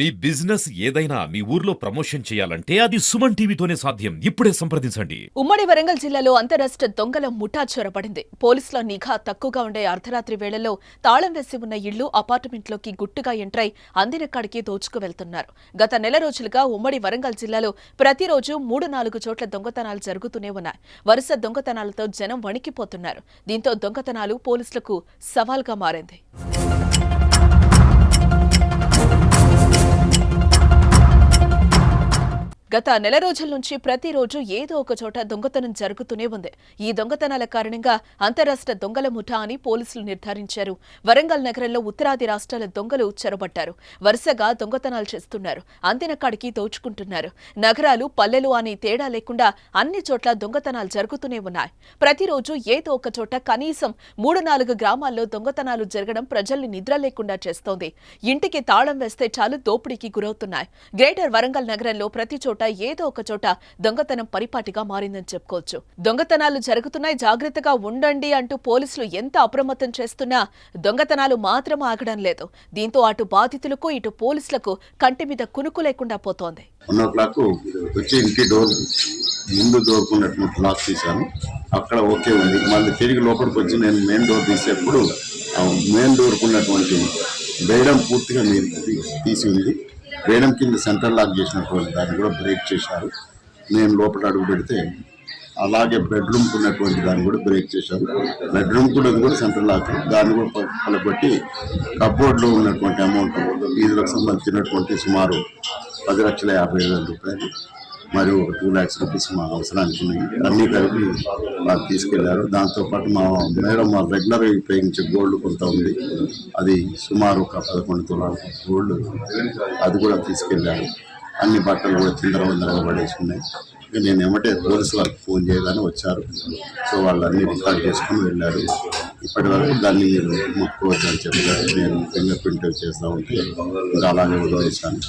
మీ business ఏదైనా మీ ఊర్లో promotion చేయాలంటే అది సుమన్ టీవీతోనే సాధ్యం. ఇప్పుడే సంప్రదించండి. ఉమ్మడి వరంగల్ జిల్లాలో అంతరాష్ట్ర దొంగల ముఠా చొరబడింది పోలీసుల నిఘా తక్కువగా ఉండే అర్ధరాత్రి వేళల్లో తాళం వేసి ఉన్న ఇళ్ళు అపార్ట్మెంట్లోకి గుట్టుగా ఎంట్రై అందిన కాడికి దోచుకు వెళ్తున్నారు. గత నెల రోజులుగా ఉమ్మడి వరంగల్ జిల్లాలో ప్రతిరోజు మూడు నాలుగు చోట్ల దొంగతనాలు జరుగుతూనే ఉన్నాయి. వరుస దొంగతనాలతో జనం వణికిపోతున్నారు. దీంతో దొంగతనాలు పోలీసులకు సవాల్గా మారింది. గత నెల రోజుల నుంచి ప్రతిరోజు ఏదో ఒక చోట దొంగతనం జరుగుతూనే ఉంది. ఈ దొంగతనాల కారణంగా అంతరాష్ట్ర దొంగల ముఠా అని పోలీసులు నిర్ధారించారు. వరంగల్ నగరంలో ఉత్తరాది రాష్ట్రాల దొంగలు చెరబట్టారు వరుసగా దొంగతనాలు చేస్తున్నారు. అందిన కాడికి దోచుకుంటున్నారు. నగరాలు పల్లెలు అని తేడా లేకుండా అన్ని చోట్ల దొంగతనాలు జరుగుతూనే ఉన్నాయి. ప్రతిరోజు ఏదో ఒక చోట కనీసం మూడు నాలుగు గ్రామాల్లో దొంగతనాలు జరగడం ప్రజల్ని నిద్ర లేకుండా చేస్తోంది. ఇంటికి తాళం వేస్తే చాలు దోపిడీకి గురవుతున్నాయి. గ్రేటర్ వరంగల్ నగరంలో ప్రతి చోట ఏదో ఒక చోట దొంగతనం పరిపాటిగా మారిందని చెప్పుకోవచ్చు. దొంగతనాలు జరుగుతున్నాయి జాగ్రత్తగా ఉండండి అంటూ పోలీసులు ఎంత అప్రమత్తం చేస్తున్నా దొంగతనాలు మాత్రం ఆగడం లేదు. దీంతో అటు బాధితులకు ఇటు పోలీసులకు కంటి మీద కునుకు లేకుండా పోతోంది. ముందు దోరుకున్నటువంటి లాక్ తీశాను. అక్కడ ఓకే ఉంది. మళ్ళీ తిరిగి లోపలికి వచ్చి నేను మెయిన్ డోర్ తీసేప్పుడు మెయిన్ డోర్కు ఉన్నటువంటి పూర్తిగా మీరు తీసి ఉంది. వేణం కింద సెంటర్ లాక్ చేసినటువంటి దాన్ని కూడా బ్రేక్ చేశారు. నేను లోపల అడుగు పెడితే అలాగే బెడ్రూమ్కి ఉన్నటువంటి దాన్ని కూడా బ్రేక్ చేశారు. బెడ్రూమ్కి ఉన్నది కూడా సెంటర్ లాక్. దాన్ని కూడా పలబట్టి కప్బోర్డ్లో కబోర్డ్లో ఉన్నటువంటి అమౌంట్ వీధులకు సంబంధించినటువంటి సుమారు పది లక్షల యాభై వేల రూపాయలు మరియు ఒక టూ ల్యాక్స్ రూపీస్ మా అవసరానికి ఉన్నాయి. అన్నీ కలిపి వాళ్ళు తీసుకెళ్ళారు. దాంతోపాటు మా మేడం మా రెగ్యులర్ ఉపయోగించే గోల్డ్ కొంత ఉంది. అది సుమారు ఒక పదకొండు తులాల గోల్డ్ అది కూడా తీసుకెళ్ళారు. అన్ని బట్టలు కూడా చిందర వందరగా పడేసుకున్నాయి. నేను ఏమంటే పోలీసు వాళ్ళకి ఫోన్ చేయగానే వచ్చారు. సో వాళ్ళు అన్ని రికార్డ్ చేసుకుని వెళ్ళారు. ఇప్పటి వరకు దాన్ని ముట్టుకోవచ్చు అని చెప్పి నేను ఫింగర్ ప్రింట్ చేస్తూ ఉంటే ఇంకా అలాగే వదిలేసాను